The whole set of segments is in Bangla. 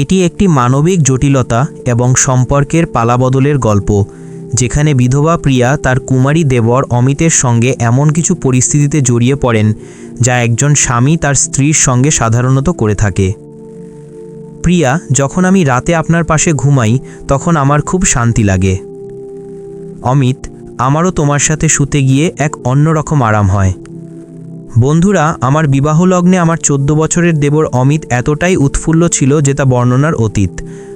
এটি একটি মানবিক জটিলতা এবং সম্পর্কের পালাবদলের গল্প, যেখানে বিধবা প্রিয়া তার কুমারী দেবর অমিতের সঙ্গে এমন কিছু পরিস্থিতিতে জড়িয়ে পড়েন, যা একজন স্বামী তার স্ত্রীর সঙ্গে সাধারণত করে থাকে। প্রিয়া, যখন আমি রাতে আপনার পাশে ঘুমাই, তখন আমার খুব শান্তি লাগে। অমিত, আমারও তোমার সাথে শুতে গিয়ে এক অন্যরকম আরাম হয়। বন্ধুরা, আমার বিবাহ লগ্নে আমার চোদ্দ বছরের দেবর অমিত এতটাই উৎফুল্ল ছিল যে তা বর্ণনার অতীত।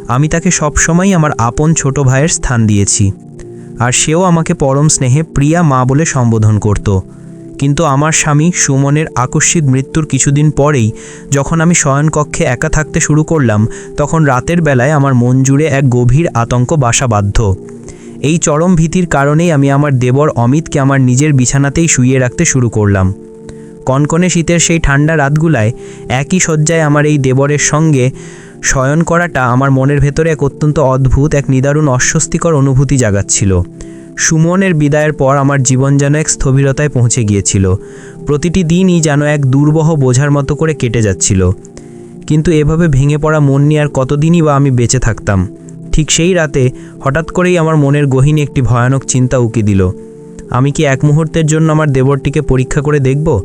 আমি তাকে সবসময়ই আমার আপন ছোট ভাইয়ের স্থান দিয়েছি। আর সেও আমাকে পরম স্নেহে প্রিয়া মা বলে সম্বোধন করত। কিন্তু আমার স্বামী সুমনের আকস্মিক মৃত্যুর কিছুদিন পরেই যখন আমি শয়নকক্ষে একা থাকতে শুরু করলাম, তখন রাতের বেলায় আমার মন জুড়ে এক গভীর আতঙ্ক বাসা বাধ্য এই চরম ভীতির কারণেই আমি আমার দেবর অমিতকে আমার নিজের বিছানাতেই শুইয়ে রাখতে শুরু করলাম। কনকনে শীতের সেই ঠান্ডা রাতগুলায় একই শয্যায় আমার এই দেবরের সঙ্গে শয়ন করাটা আমার মনের ভেতরে এক অত্যন্ত অদ্ভুত, এক নিদারুণ অস্বস্তিকর অনুভূতি জাগাচ্ছিল। সুমনের বিদায়ের পর আমার জীবন যেন এক স্থবিরতায় পৌঁছে গিয়েছিল। প্রতিটি দিনই যেন এক দুর্বহ বোঝার মতো করে কেটে যাচ্ছিল। কিন্তু এভাবে ভেঙে পড়া মন নিয়ে আর কতদিনই বা আমি বেঁচে থাকতাম। ঠিক সেই রাতে হঠাৎ করেই আমার মনের গহীনে একটি ভয়ানক চিন্তা উকি দিল। আমি কি এক মুহূর্তের জন্য আমার দেবরটিকে পরীক্ষা করে দেখব?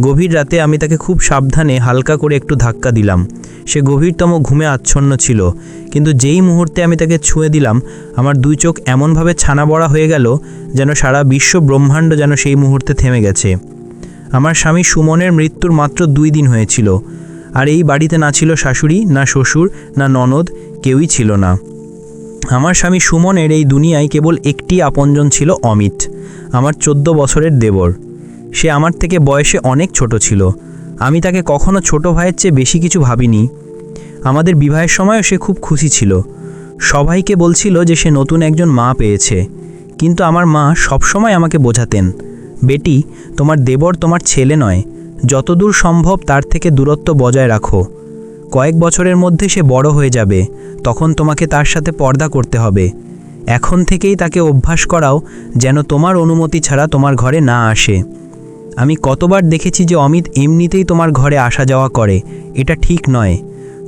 গভীর রাতে আমি তাকে খুব সাবধানে হালকা করে একটু ধাক্কা দিলাম। সে গভীরতম ঘুমে আচ্ছন্ন ছিল। কিন্তু যেই মুহূর্তে আমি তাকে ছুঁয়ে দিলাম, আমার দুই চোখ এমনভাবে ছানা বড়া হয়ে গেল যেন সারা বিশ্ব ব্রহ্মাণ্ড যেন সেই মুহূর্তে থেমে গেছে। আমার স্বামী সুমনের মৃত্যুর মাত্র দুই দিন হয়েছিল। আর এই বাড়িতে না ছিল শাশুড়ি, না শ্বশুর, না ননদ, কেউই ছিল না। আমার স্বামী সুমনের এই দুনিয়ায় কেবল একটি আপনজন ছিল অমিত, আমার চোদ্দ বছরের দেবর। সে আমার থেকে বয়সে অনেক ছোট ছিল। আমি তাকে কখনো ছোট ভাইয়ের চেয়ে বেশি কিছু ভাবিনি। আমাদের বিবাহের সময়ও সে খুব খুশি ছিল। সবাইকে বলছিল যে সে নতুন একজন মা পেয়েছে। কিন্তু আমার মা সবসময় আমাকে বোঝাতেন, বেটি, তোমার দেবর তোমার ছেলে নয়। যতদূর সম্ভব তার থেকে দূরত্ব বজায় রাখো। কয়েক বছরের মধ্যে সে বড় হয়ে যাবে। তখন তোমাকে তার সাথে পর্দা করতে হবে। এখন থেকেই তাকে অভ্যাস করাও যেন তোমার অনুমতি ছাড়া তোমার ঘরে না আসে। আমি কতবার দেখেছি যে অমিত এমনিতেই তোমার ঘরে আসা যাওয়া করে। এটা ঠিক নয়।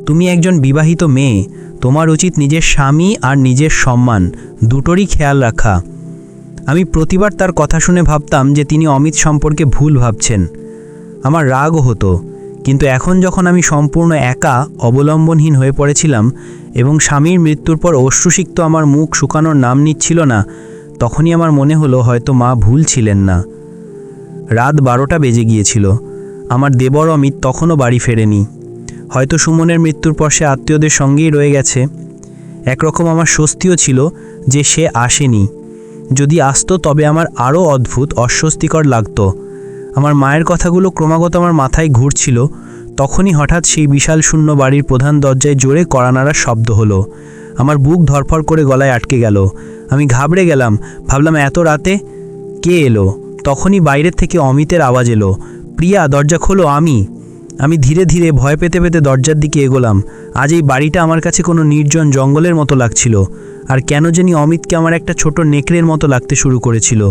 তুমি একজন বিবাহিত মেয়ে। তোমার উচিত নিজের স্বামী আর নিজের সম্মান। দুটোরই খেয়াল রাখা। আমি প্রতিবার তার কথা শুনে ভাবতাম যে তিনি অমিত সম্পর্কে ভুল ভাবছেন। আমার রাগও হতো। কিন্তু এখন যখন আমি সম্পূর্ণ একা, অবলম্বনহীন হয়ে পড়েছিলাম এবং স্বামীর মৃত্যুর পর অশ্রুসিক্ত আমার মুখ শুকানোর নাম নিচ্ছিল না, তখনই আমার মনে হলো হয়তো মা ভুল ছিলেন না। রাত বারোটা বেজে গিয়েছিল। আমার দেবর অমিত তখনও বাড়ি ফেরেনি। হয়তো সুমনের মৃত্যুর পর সে আত্মীয়দের সঙ্গেই রয়ে গেছে। একরকম আমার স্বস্তিও ছিল যে সে আসেনি। যদি আসতো তবে আমার আরও অদ্ভুত, অস্বস্তিকর লাগতো। আমার মায়ের কথাগুলো ক্রমাগত আমার মাথায় ঘুরছিল। তখনই হঠাৎ সেই বিশাল শূন্য বাড়ির প্রধান দরজায় জোরে কড়ানাড়ার শব্দ হলো। আমার বুক ধরফর করে গলায় আটকে গেল। আমি ঘাবড়ে গেলাম। ভাবলাম, এত রাতে কে এলো? তখনই বাইরের থেকে অমিতের আওয়াজ এলো, প্রিয়া, দরজা খোলো, আমি। আমি ধীরে ধীরে ভয় পেতে পেতে দরজার দিকে এগোলাম। আজ এই বাড়িটা আমার কাছে কোনো নির্জন জঙ্গলের মতো লাগছিল, আর কেন জানি অমিতকে আমার একটা ছোট নেকড়ের মতো লাগতে শুরু করেছিল।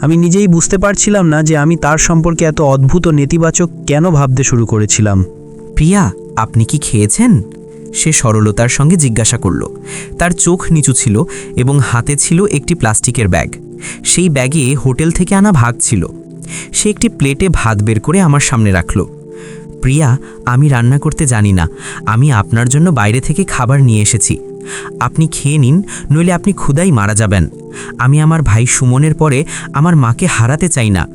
আমি নিজেই বুঝতে পারছিলাম না যে আমি তার সম্পর্কে এত অদ্ভুত নেতিবাচক কেন ভাবতে শুরু করেছিলাম। প্রিয়া, আপনি কি খেয়েছেন? সে সরলতার সঙ্গে জিজ্ঞাসা করল। তার চোখ নিচু ছিল এবং হাতে ছিল একটি প্লাস্টিকের ব্যাগ। সেই ব্যাগে হোটেল থেকে আনা ভাগ ছিল। সে একটি প্লেটে ভাত বের করে আমার সামনে রাখল। প্রিয়া, আমি রান্না করতে জানি না। আমি আপনার জন্য বাইরে থেকে খাবার নিয়ে এসেছি। আপনি খেয়ে নিন, নইলে আপনি ক্ষুদাই মারা যাবেন। আমি আমার ভাই সুমনের পরে আমার মাকে হারাতে চাই না।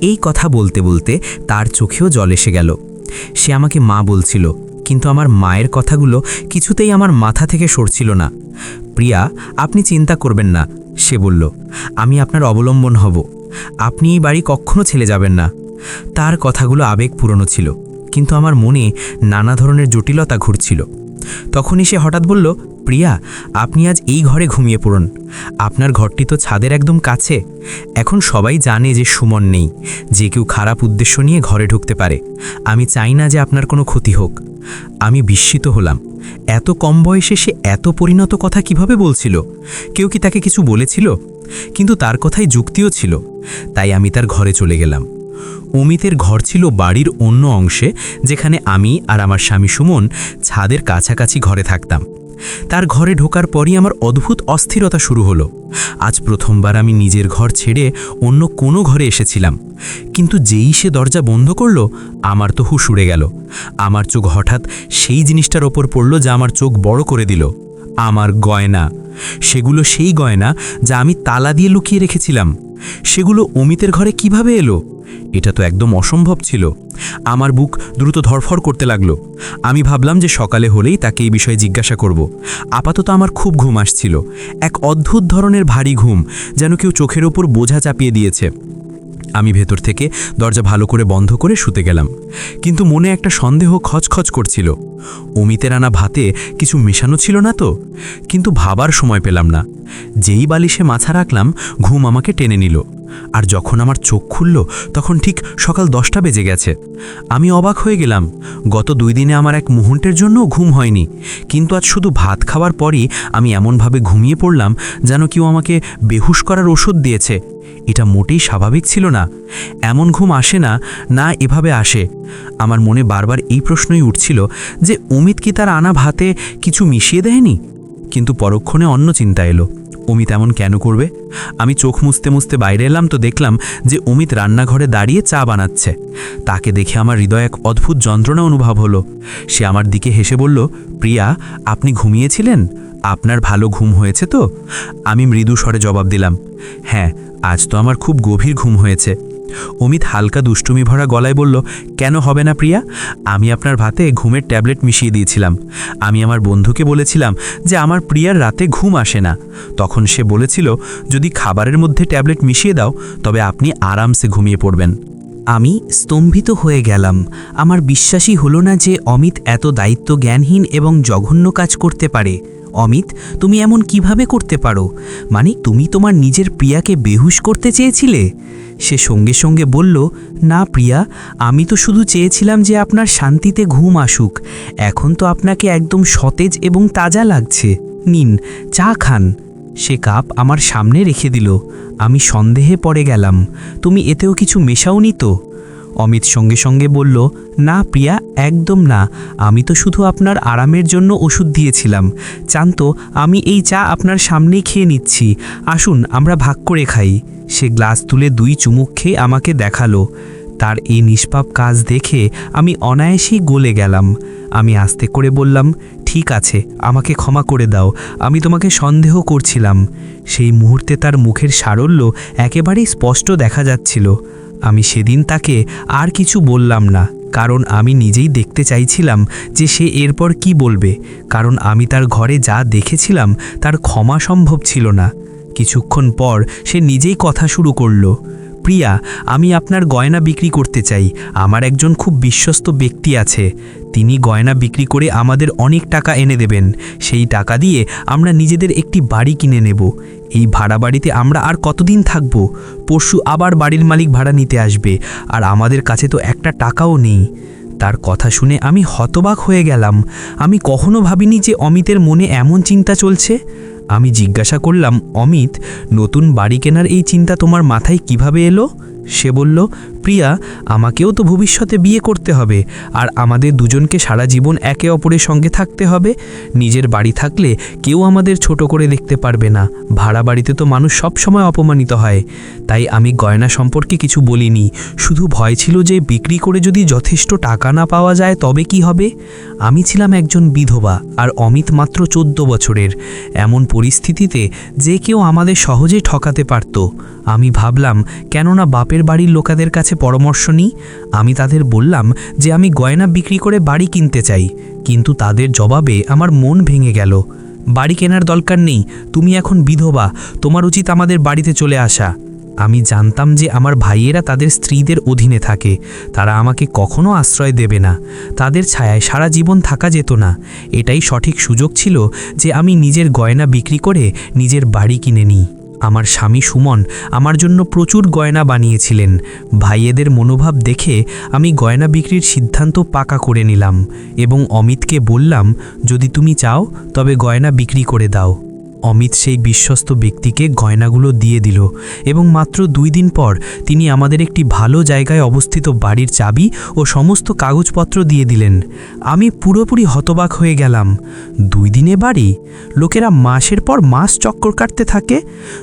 এই কথা বলতে বলতে তার চোখেও জল এসে গেল। সে আমাকে মা বলছিল কিন্তু আমার মায়ের কথাগুলো কিছুতেই আমার মাথা থেকে সরছিল না। প্রিয়া, আপনি চিন্তা করবেন না, সে বলল। আমি আপনার অবলম্বন হব। আপনি এই বাড়ি কখনো ছেলে যাবেন না। তার কথাগুলো আবেগ পুরনো ছিল, কিন্তু আমার মনে নানা ধরনের জটিলতা ঘুরছিল। তখনই সে হঠাৎ বলল প্রিয়া, আপনি আজ এই ঘরে ঘুমিয়ে পড়ুন। আপনার ঘরটি তো ছাদের একদম কাছে। এখন সবাই জানে যে সুমন নেই, যে কেউ খারাপ উদ্দেশ্য নিয়ে ঘরে ঢুকতে পারে। আমি চাই না যে আপনার কোনো ক্ষতি হোক। আমি বিস্মিত হলাম। এত কম বয়সে সে এত পরিণত কথা কীভাবে বলছিল? কেউ কি তাকে কিছু বলেছিল? কিন্তু তার কথাই যুক্তিও ছিল। তাই আমি তার ঘরে চলে গেলাম। অমিতের ঘর ছিল বাড়ির অন্য অংশে, যেখানে আমি আর আমার স্বামী সুমন ছাদের কাছাকাছি ঘরে থাকতাম। তার ঘরে ঢোকার পরই আমার অদ্ভুত অস্থিরতা শুরু হলো। আজ প্রথমবার আমি নিজের ঘর ছেড়ে অন্য কোনো ঘরে এসেছিলাম। কিন্তু যেই সে দরজা বন্ধ করল, আমার তো হুশ উড়ে গেল। আমার চোখ হঠাৎ সেই জিনিসটার ওপর পড়ল যা আমার চোখ বড় করে দিল। আমার গয়না। সেগুলো সেই গয়না যা আমি তালা দিয়ে লুকিয়ে রেখেছিলাম। সেগুলো অমিতের ঘরে কীভাবে এলো? এটা তো একদম অসম্ভব ছিল। আমার বুক দ্রুত ধরফর করতে লাগল। আমি ভাবলাম যে সকালে হলেই তাকে এই বিষয়ে জিজ্ঞাসা করব। আপাতত আমার খুব ঘুম আসছিল। এক অদ্ভুত ধরনের ভারী ঘুম যেন কেউ চোখের ওপর বোঝা চাপিয়ে দিয়েছে। আমি ভেতর থেকে দরজা ভালো করে বন্ধ করে শুতে গেলাম। কিন্তু মনে একটা সন্দেহ খচখচ করছিল। অমিতের আনা ভাতে কিছু মেশানো ছিল না তো? কিন্তু ভাবার সময় পেলাম না। যেই বালিশে মাথা রাখলাম, ঘুম আমাকে টেনে নিল। আর যখন আমার চোখ খুলল, তখন ঠিক সকাল দশটা বেজে গেছে। আমি অবাক হয়ে গেলাম। গত দুই দিনে আমার এক মুহূর্তের জন্য ঘুম হয়নি। কিন্তু আজ শুধু ভাত খাওয়ার পরই আমি এমনভাবে ঘুমিয়ে পড়লাম যেন কেউ আমাকে বেহুশ করার ওষুধ দিয়েছে। এটা মোটেই স্বাভাবিক ছিল না। এমন ঘুম আসে না না এভাবে আসে। আমার মনে বারবার এই প্রশ্নই উঠছিল যে, অমিত কি তার আনা ভাতে কিছু মিশিয়ে দেয়নি? কিন্তু পরক্ষণে অন্য চিন্তা এলো। অমিত এমন কেন করবে? আমি চোখ মুছতে মুছতে বাইরে এলাম তো দেখলাম যে অমিত রান্নাঘরে দাঁড়িয়ে চা বানাচ্ছে। তাকে দেখে আমার হৃদয় এক অদ্ভুত যন্ত্রণা অনুভব হলো। সে আমার দিকে হেসে বলল, প্রিয়া, আপনি ঘুমিয়েছিলেন? আপনার ভালো ঘুম হয়েছে তো? আমি মৃদু স্বরে জবাব দিলাম হ্যাঁ আজ তো আমার খুব গভীর ঘুম হয়েছে। অমিত হালকা দুষ্টুমি ভরা গলায় বলল, কেন হবে না প্রিয়া? আমি আপনার ভাতে ঘুমের ট্যাবলেট মিশিয়ে দিয়েছিলাম। আমি আমার বন্ধুকে বলেছিলাম যে আমার প্রিয়ার রাতে ঘুম আসে না। তখন সে বলেছিল, যদি খাবারের মধ্যে ট্যাবলেট মিশিয়ে দাও, তবে আপনি আরামসে ঘুমিয়ে পড়বেন। আমি স্তম্ভিত হয়ে গেলাম। আমার বিশ্বাসই হলো না যে অমিত এত দায়িত্ব জ্ঞানহীন এবং জঘন্য কাজ করতে পারে। অমিত, তুমি এমন কীভাবে করতে পারো? মানে তুমি তোমার নিজের প্রিয়াকে বেহুশ করতে চেয়েছিলে? সে সঙ্গে সঙ্গে বলল, না প্রিয়া, আমি তো শুধু চেয়েছিলাম যে আপনার শান্তিতে ঘুম আসুক। এখন তো আপনাকে একদম সতেজ এবং তাজা লাগছে। নিন, চা খান। সে কাপ আমার সামনে রেখে দিল। আমি সন্দেহে পড়ে গেলাম। তুমি এতেও কিছু মেশাওনি তো? অমিত সঙ্গে সঙ্গে বলল, না প্রিয়া, একদম না। আমি তো শুধু আপনার আরামের জন্য ওষুধ দিয়েছিলাম। জানতো, আমি এই চা আপনার সামনেই খেয়ে নিচ্ছি। আসুন, আমরা ভাগ করে খাই। সে গ্লাস তুলে দুই চুমুক খেয়ে আমাকে দেখাল। তার এই নিষ্পাপ কাজ দেখে আমি অনায়াসেই গলে গেলাম। আমি আস্তে করে বললাম, ঠিক আছে, আমাকে ক্ষমা করে দাও। আমি তোমাকে সন্দেহ করছিলাম। সেই মুহূর্তে তার মুখের সারল্য একেবারেই স্পষ্ট দেখা যাচ্ছিল। আমি সেদিন তাকে আর কিছু বললাম না, কারণ আমি নিজেই দেখতে চাইছিলাম যে সে এরপর কি বলবে, কারণ আমি তার ঘরে যা দেখেছিলাম তার ক্ষমা সম্ভব ছিল না। কিছুক্ষণ পর সে নিজেই কথা শুরু করল, প্রিয়া, আমি আপনার গয়না বিক্রি করতে চাই, আমার একজন খুব বিশ্বস্ত ব্যক্তি আছে, তিনি গয়না বিক্রি করে আমাদের অনেক টাকা এনে দেবেন, সেই টাকা দিয়ে আমরা নিজেদের একটি বাড়ি কিনে নেব এই ভাড়া বাড়িতে আমরা আর কতদিন থাকব? পরশু আবার বাড়ির মালিক ভাড়া নিতে আসবে, আর আমাদের কাছে তো একটা টাকাও নেই। তার কথা শুনে আমি হতবাক হয়ে গেলাম। আমি কখনো ভাবিনি যে অমিতের মনে এমন চিন্তা চলছে। আমি জিজ্ঞাসা করলাম, অমিত, নতুন বাড়ি কেনার এই চিন্তা তোমার মাথায় কীভাবে এলো? সে বলল প্রিয়া, আমাকেও তো ভবিষ্যতে বিয়ে করতে হবে, আর আমাদের দুজনকে সারা জীবন একে অপরের সঙ্গে থাকতে হবে। নিজের বাড়ি থাকলে কেউ আমাদের ছোট করে দেখতে পারবে না। ভাড়া বাড়িতে তো মানুষ সব সময় অপমানিত হয়। তাই আমি গয়না সম্পর্কে কিছু বলিনি। শুধু ভয় ছিল যে বিক্রি করে যদি যথেষ্ট টাকা না পাওয়া যায় তবে কি হবে? আমি ছিলাম একজন বিধবা, আর অমিত মাত্র চোদ্দ বছরের। এমন পরিস্থিতিতে যে কেউ আমাদের সহজে ঠকাতে পারত। আমি ভাবলাম, কেননা বাপের বাড়ির লোকাদের কাছে পরামর্শ নিই। আমি তাদের বললাম যে আমি গয়না বিক্রি করে বাড়ি কিনতে চাই, কিন্তু তাদের জবাবে আমার মন ভেঙে গেল। বাড়ি কেনার দরকার নেই, তুমি এখন বিধবা, তোমার উচিত আমাদের বাড়িতে চলে আসা। আমি জানতাম যে আমার ভাইয়েরা তাদের স্ত্রীদের অধীনে থাকে, তারা আমাকে কখনো আশ্রয় দেবে না। তাদের ছায়ায় সারা জীবন থাকা যেত না। এটাই সঠিক সুযোগ ছিল যে আমি নিজের গয়না বিক্রি করে নিজের বাড়ি কিনে নিই। আমার স্বামী সুমন আমার জন্য প্রচুর গয়না বানিয়েছিলেন। ভাইয়েদের মনোভাব দেখে আমি গয়না বিক্রির সিদ্ধান্ত পাকা করে নিলাম এবং অমিতকে বললাম, যদি তুমি চাও, তবে গয়না বিক্রি করে দাও। অমিত সেই বিশ্বস্ত ব্যক্তিকে গয়নাগুলো দিয়ে দিল এবং মাত্র দুই দিন পর তিনি আমাদের একটি ভালো জায়গায় অবস্থিত বাড়ির চাবি ও সমস্ত কাগজপত্র দিয়ে দিলেন। আমি পুরোপুরি হতবাক হয়ে গেলাম। দুই দিনে বাড়ি? লোকেরা মাসের পর মাস চক্কর কাটতে থাকে।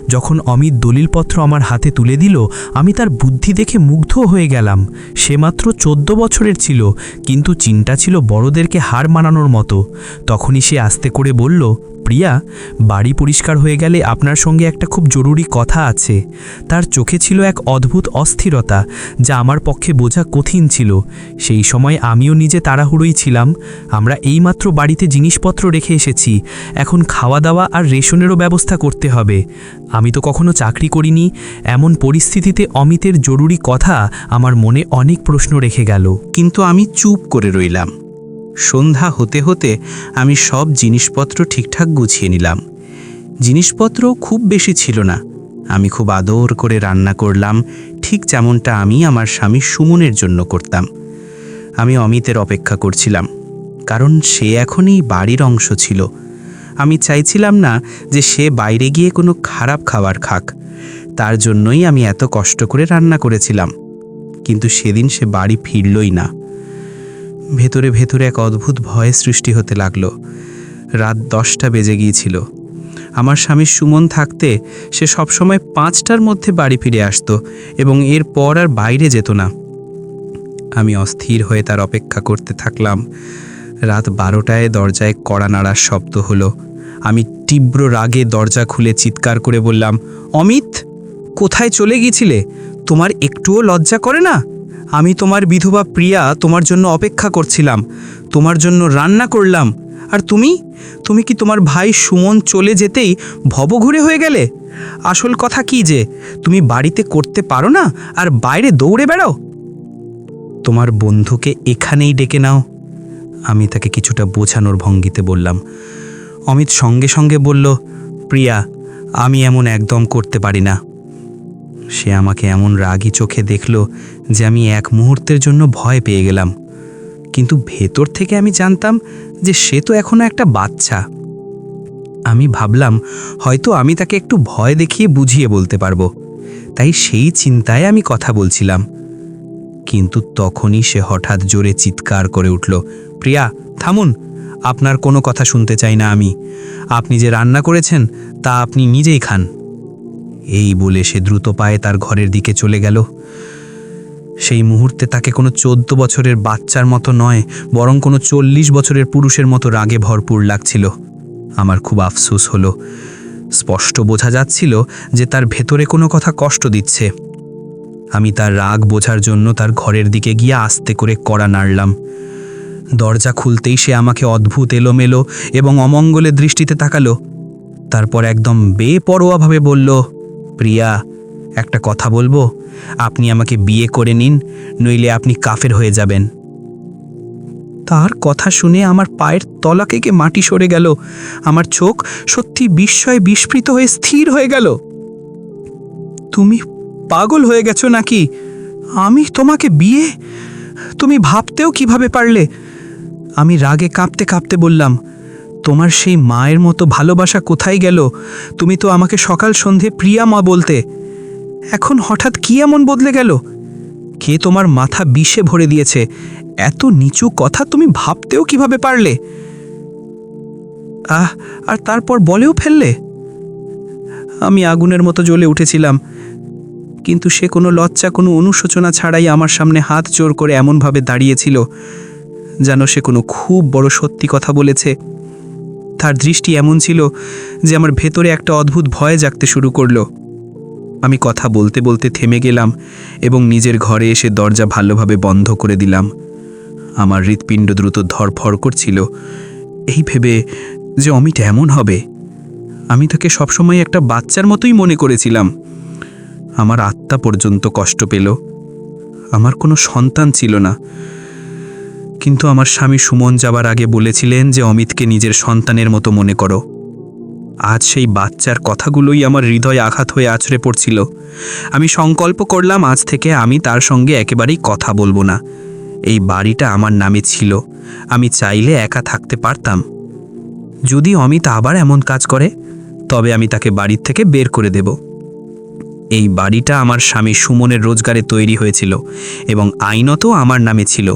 যখন অমিত দলিলপত্র আমার হাতে তুলে দিল, আমি তার বুদ্ধি দেখে মুগ্ধ হয়ে গেলাম। সে মাত্র চোদ্দ বছরের ছিল, কিন্তু চিন্তা ছিল বড়দেরকে হার মানানোর মতো। তখনই সে আস্তে করে বলল প্রিয়া, বাড়ি পরিষ্কার হয়ে গেলে আপনার সঙ্গে একটা খুব জরুরি কথা আছে। তার চোখে ছিল এক অদ্ভুত অস্থিরতা, যা আমার পক্ষে বোঝা কঠিন ছিল। সেই সময় আমিও নিজে তাড়াহুড়োই ছিলাম। আমরা এইমাত্র বাড়িতে জিনিসপত্র রেখে এসেছি। এখন খাওয়া দাওয়া আর রেশনেরও ব্যবস্থা করতে হবে। আমি তো কখনো চাকরি করিনি। এমন পরিস্থিতিতে অমিতের জরুরি কথা আমার মনে অনেক প্রশ্ন রেখে গেল। কিন্তু আমি চুপ করে রইলাম। সন্ধ্যা হতে হতে আমি সব জিনিসপত্র ঠিকঠাক গুছিয়ে নিলাম। জিনিসপত্র খুব বেশি ছিল না। আমি খুব আদর করে রান্না করলাম, ঠিক যেমনটা আমি আমার স্বামী সুমনের জন্য করতাম। আমি অমিতের অপেক্ষা করছিলাম, কারণ সে এখন এই বাড়ির অংশ ছিল। আমি চাইছিলাম না যে সে বাইরে গিয়ে কোনো খারাপ খাবার খাক। তার জন্যই আমি এত কষ্ট করে রান্না করেছিলাম। কিন্তু সেদিন সে বাড়ি ফিরলই না। ভেতরে ভেতরে এক অদ্ভুত ভয় সৃষ্টি হতে লাগল। রাত দশটা বেজে গিয়েছিল। আমার স্বামী সুমন থাকতে সে সবসময় পাঁচটার মধ্যে বাড়ি ফিরে আসতো এবং এরপর আর বাইরে যেত না। আমি অস্থির হয়ে তার অপেক্ষা করতে থাকলাম। রাত বারোটায় দরজায় কড়া নাড়ার শব্দ হলো। আমি তীব্র রাগে দরজা খুলে চিৎকার করে বললাম, অমিত, কোথায় চলে গিয়েছিলে? তোমার একটুও লজ্জা করে না? আমি তোমার বিধবা প্রিয়া তোমার জন্য অপেক্ষা করছিলাম। তোমার জন্য রান্না করলাম। আর তুমি? তুমি কি তোমার ভাই সুমন চলে যেতেই ভবঘুরে হয়ে গেলে? আসল কথা কি যে, তুমি বাড়িতে করতে পারো না আর বাইরে দৌড়ে বেড়াও? তোমার বন্ধুকে এখানেই ডেকে নাও। আমি তাকে কিছুটা বোঝানোর ভঙ্গিতে বললাম। অমিত সঙ্গে সঙ্গে বলল, প্রিয়া, আমি এমন একদম করতে পারি না। সে আমাকে এমন রাগী চোখে দেখল যে আমি এক মুহূর্তের জন্য ভয় পেয়ে গেলাম। কিন্তু ভেতর থেকে আমি জানতাম যে সে তো এখনও একটা বাচ্চা। আমি ভাবলাম, হয়তো আমি তাকে একটু ভয় দেখিয়ে বুঝিয়ে বলতে পারব। তাই সেই চিন্তায় আমি কথা বলছিলাম। কিন্তু তখনই সে হঠাৎ জোরে চিৎকার করে উঠল, প্রিয়া, থামুন। আপনার কোনো কথা শুনতে চাই না আমি। আপনি যে রান্না করেছেন, তা আপনি নিজেই খান। এই বলে সে দ্রুত পায়ে তার ঘরের দিকে চলে গেল। সেই মুহূর্তে তাকে কোনো চোদ্দ বছরের বাচ্চার মতো নয়, বরং কোনো চল্লিশ বছরের পুরুষের মতো রাগে ভরপুর লাগছিল। আমার খুব আফসোস হলো। স্পষ্ট বোঝা যাচ্ছিল যে তার ভেতরে কোনো কথা কষ্ট দিচ্ছে। আমি তার রাগ বোঝার জন্য তার ঘরের দিকে গিয়ে আস্তে করে কড়া নাড়লাম। দরজা খুলতেই সে আমাকে অদ্ভুত এলোমেলো এবং অমঙ্গলের দৃষ্টিতে তাকালো। তারপর একদম বেপরোয়াভাবে বলল, প্রিয়া একটা কথা বলব? আপনি আমাকে বিয়ে করে নিন, নইলে আপনি কাফের হয়ে যাবেন। তার কথা শুনে আমার পায়ের তলা থেকে মাটি সরে গেল। আমার চোখ সত্যি বিস্ময়ে বিস্মৃত হয়ে স্থির হয়ে গেল। তুমি পাগল হয়ে গেছো নাকি? আমি তোমাকে বিয়ে? তুমি ভাবতেও কীভাবে পারলে? আমি রাগে কাঁপতে কাঁপতে বললাম, তোমার সেই মায়ের মতো ভালোবাসা কোথায় গেল? তুমি তো আমাকে সকাল সন্ধে প্রিয়া মা বলতে এখন হঠাৎ কি এমন বদলে গেল? কে তোমার মাথা বিষে ভরে দিয়েছে? এত নিচু কথা তুমি ভাবতেও কীভাবে পারলে? আহ, আর তারপর বলেও ফেললে? আমি আগুনের মতো জ্বলে উঠেছিলাম। কিন্তু সে কোনো লজ্জা, কোনো অনুশোচনা ছাড়াই আমার সামনে হাত জোর করে এমনভাবে দাঁড়িয়েছিল, যেন সে কোনো খুব বড় সত্যি কথা বলেছে। তার দৃষ্টি এমন ছিল যে আমার ভেতরে একটা অদ্ভুত ভয় জাগতে শুরু করল। আমি কথা বলতে বলতে থেমে গেলাম এবং নিজের ঘরে এসে দরজা ভালোভাবে বন্ধ করে দিলাম। আমার হৃৎপিণ্ড দ্রুত ধরফর করছিল। এই ভেবে যে অমিট এমন হবে? আমি তাকে সবসময় একটা বাচ্চার মতোই মনে করেছিলাম। আমার আত্মা পর্যন্ত কষ্ট পেল। আমার কোনো সন্তান ছিল না। কিন্তু আমার স্বামী সুমন যাবার আগে বলেছিলেন যে অমিতকে নিজের সন্তানের মতো মনে করো। আজ সেই বাচ্চার কথাগুলোই আমার হৃদয় আঘাত হয়ে আছড়ে পড়ছিল। আমি সংকল্প করলাম আজ থেকে আমি তার সঙ্গে একেবারেই কথা বলব না। এই বাড়িটা আমার নামে ছিল। আমি চাইলে একা থাকতে পারতাম। যদি অমিত আবার এমন কাজ করে, তবে আমি তাকে বাড়ির থেকে বের করে দেব। এই বাড়িটা আমার স্বামী সুমনের রোজগারে তৈরি হয়েছিল এবং আইনত আমার নামে ছিল।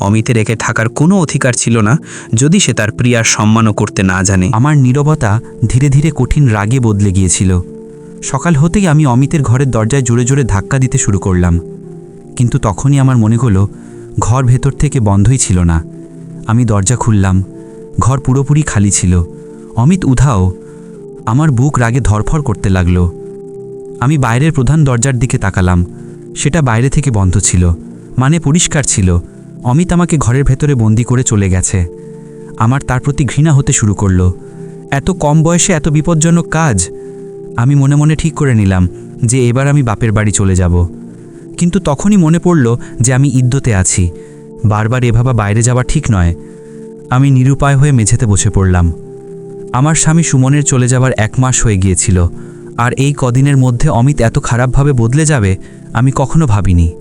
অমিতের একে থাকার কোনো অধিকার ছিল না, যদি সে তার প্রিয়ার সম্মানও করতে না জানে। আমার নীরবতা ধীরে ধীরে কঠিন রাগে বদলে গিয়েছিল। সকাল হতেই আমি অমিতের ঘরের দরজায় জোরে জোরে ধাক্কা দিতে শুরু করলাম। কিন্তু তখনই আমার মনে হলো, ঘর ভেতর থেকে বন্ধই ছিল না। আমি দরজা খুললাম, ঘর পুরোপুরি খালি ছিল। অমিত উধাও আমার বুক রাগে ধরফর করতে লাগল। আমি বাইরের প্রধান দরজার দিকে তাকালাম। সেটা বাইরে থেকে বন্ধ ছিল মানে পরিষ্কার ছিল। অমিত আমাকে ঘরের ভেতরে বন্দি করে চলে গেছে। আমার তার প্রতি ঘৃণা হতে শুরু করল। এত কম বয়সে এত বিপজ্জনক কাজ? আমি মনে মনে ঠিক করে নিলাম যে এবার আমি বাপের বাড়ি চলে যাব। কিন্তু তখনই মনে পড়ল যে আমি ইদ্যতে আছি। বারবার এভাবে বাইরে যাওয়া ঠিক নয়। আমি নিরুপায় হয়ে মেঝেতে বসে পড়লাম। আমার স্বামী সুমনের চলে যাওয়ার এক মাস হয়ে গিয়েছিল। আর এই কদিনের মধ্যে অমিত এত খারাপভাবে বদলে যাবে আমি কখনো ভাবিনি।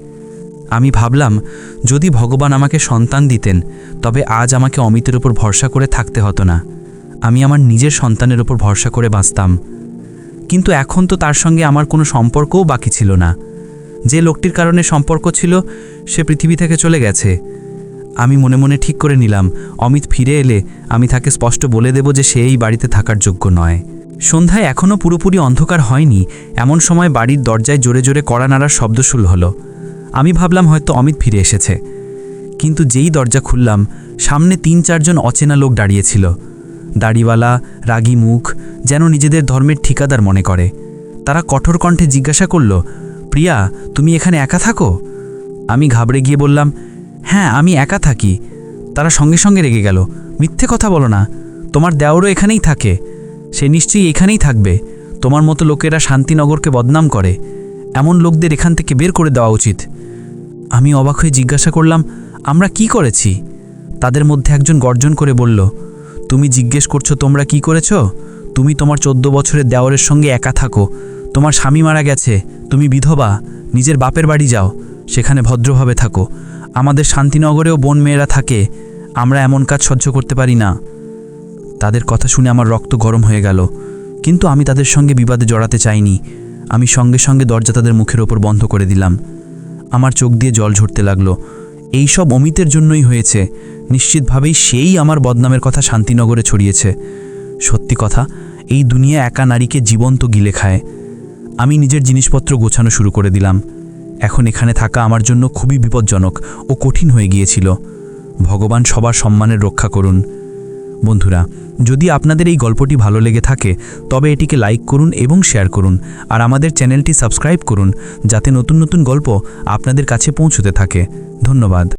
আমি ভাবলাম, যদি ভগবান আমাকে সন্তান দিতেন, তবে আজ আমাকে অমিতের উপর ভরসা করে থাকতে হতো না। আমি আমার নিজের সন্তানের উপর ভরসা করে বাঁচতাম। কিন্তু এখন তো তার সঙ্গে আমার কোনো সম্পর্কও বাকি ছিল না। যে লোকটির কারণে সম্পর্ক ছিল, সে পৃথিবী থেকে চলে গেছে। আমি মনে মনে ঠিক করে নিলাম, অমিত ফিরে এলে আমি তাকে স্পষ্ট বলে দেব যে সে এই বাড়িতে থাকার যোগ্য নয়। সন্ধ্যায় এখনও পুরোপুরি অন্ধকার হয়নি, এমন সময় বাড়ির দরজায় জোরে জোরে কড়া নাড়ার শব্দ শুরু হলো। আমি ভাবলাম হয়তো অমিত ফিরে এসেছে। কিন্তু যেই দরজা খুললাম, সামনে তিন চারজন অচেনা লোক দাঁড়িয়েছিল। দাড়িওয়ালা, রাগী মুখ, যেন নিজেদের ধর্মের ঠিকাদার মনে করে। তারা কঠোর কণ্ঠে জিজ্ঞাসা করল, প্রিয়া, তুমি এখানে একা থাকো? আমি ঘাবড়ে গিয়ে বললাম হ্যাঁ আমি একা থাকি। তারা সঙ্গে সঙ্গে রেগে গেল, মিথ্যে কথা বলো না, তোমার দেওরও এখানেই থাকে। সে নিশ্চয়ই এখানেই থাকবে। তোমার মতো লোকেরা শান্তিনগরকে বদনাম করে। এমন লোকদের এখান থেকে বের করে দেওয়া উচিত। আমি অবাক হয়ে জিজ্ঞাসা করলাম, আমরা কি করেছি? তাদের মধ্যে একজন গর্জন করে বলল, তুমি জিজ্ঞেস করছ তোমরা কি করেছ? তুমি তোমার চোদ্দ বছরের দেওরের সঙ্গে একা থাকো। তোমার স্বামী মারা গেছে। তুমি বিধবা। নিজের বাপের বাড়ি যাও। সেখানে ভদ্রভাবে থাকো। আমাদের শান্তিনগরেও বোন মেয়েরা থাকে। আমরা এমন কাজ সহ্য করতে পারি না। তাদের কথা শুনে আমার রক্ত গরম হয়ে গেল। কিন্তু আমি তাদের সঙ্গে বিবাদে জড়াতে চাইনি। আমি সঙ্গে সঙ্গে দরজা তাদের মুখের ওপর বন্ধ করে দিলাম। আমার চোখ দিয়ে জল ঝরতে লাগল। এই সব অমিতের জন্যই হয়েছে। নিশ্চিতভাবেই সেই আমার বদনামের কথা শান্তিনগরে ছড়িয়েছে। সত্যি কথা, এই দুনিয়া একা নারীকে জীবন্ত গিলে খায়। আমি নিজের জিনিসপত্র গোছানো শুরু করে দিলাম। এখন এখানে থাকা আমার জন্য খুবই বিপজ্জনক ও কঠিন হয়ে গিয়েছিল। ভগবান সবার সম্মানের রক্ষা করুন। বন্ধুরা যদি আপনাদের এই গল্পটি ভালো লেগে থাকে, তবে এটিকে লাইক করুন এবং শেয়ার করুন, আর আমাদের চ্যানেলটি সাবস্ক্রাইব করুন, যাতে নতুন নতুন গল্প আপনাদের কাছে পৌঁছতে থাকে। ধন্যবাদ।